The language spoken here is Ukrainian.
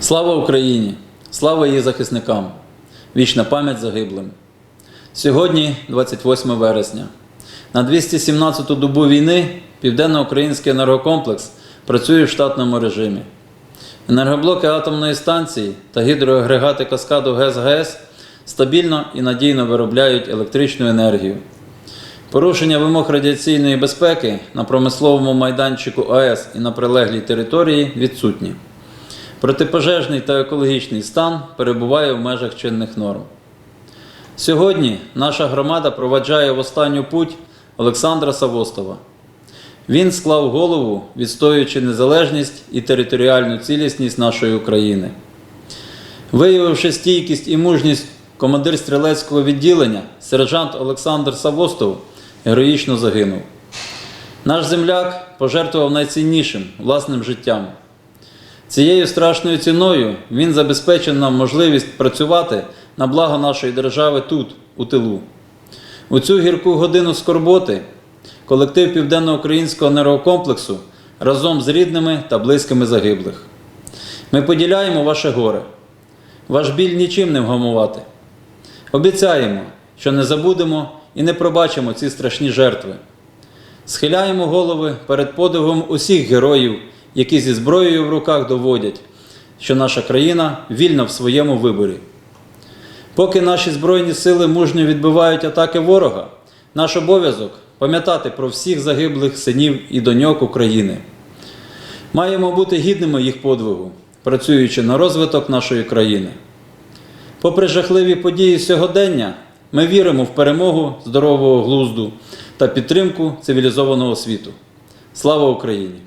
Слава Україні! Слава її захисникам! Вічна пам'ять загиблим! Сьогодні, 28 вересня, на 217-ту добу війни Південно-Український енергокомплекс працює в штатному режимі. Енергоблоки атомної станції та гідроагрегати каскаду ГЕС-ГАЕС стабільно і надійно виробляють електричну енергію. Порушення вимог радіаційної безпеки на промисловому майданчику АЕС і на прилеглій території відсутні. Протипожежний та екологічний стан перебуває в межах чинних норм. Сьогодні наша громада проваджає в останню путь Олександра Савостова. Він склав голову, відстоюючи незалежність і територіальну цілісність нашої України. Виявивши стійкість і мужність командир стрілецького відділення, сержант Олександр Савостов героїчно загинув. Наш земляк пожертвував найціннішим власним життям. Цією страшною ціною він забезпечив нам можливість працювати на благо нашої держави тут, у тилу. У цю гірку годину скорботи колектив Південно-Українського енергокомплексу разом з рідними та близькими загиблих. Ми поділяємо ваше горе. Ваш біль нічим не вгамувати. Обіцяємо, що не забудемо і не пробачимо ці страшні жертви. Схиляємо голови перед подвигом усіх героїв, які зі зброєю в руках доводять, що наша країна вільна в своєму виборі. Поки наші Збройні сили мужньо відбивають атаки ворога, наш обов'язок пам'ятати про всіх загиблих синів і доньок України. Маємо бути гідними їх подвигу, працюючи на розвиток нашої країни. Попри жахливі події сьогодення, ми віримо в перемогу здорового глузду та підтримку цивілізованого світу. Слава Україні!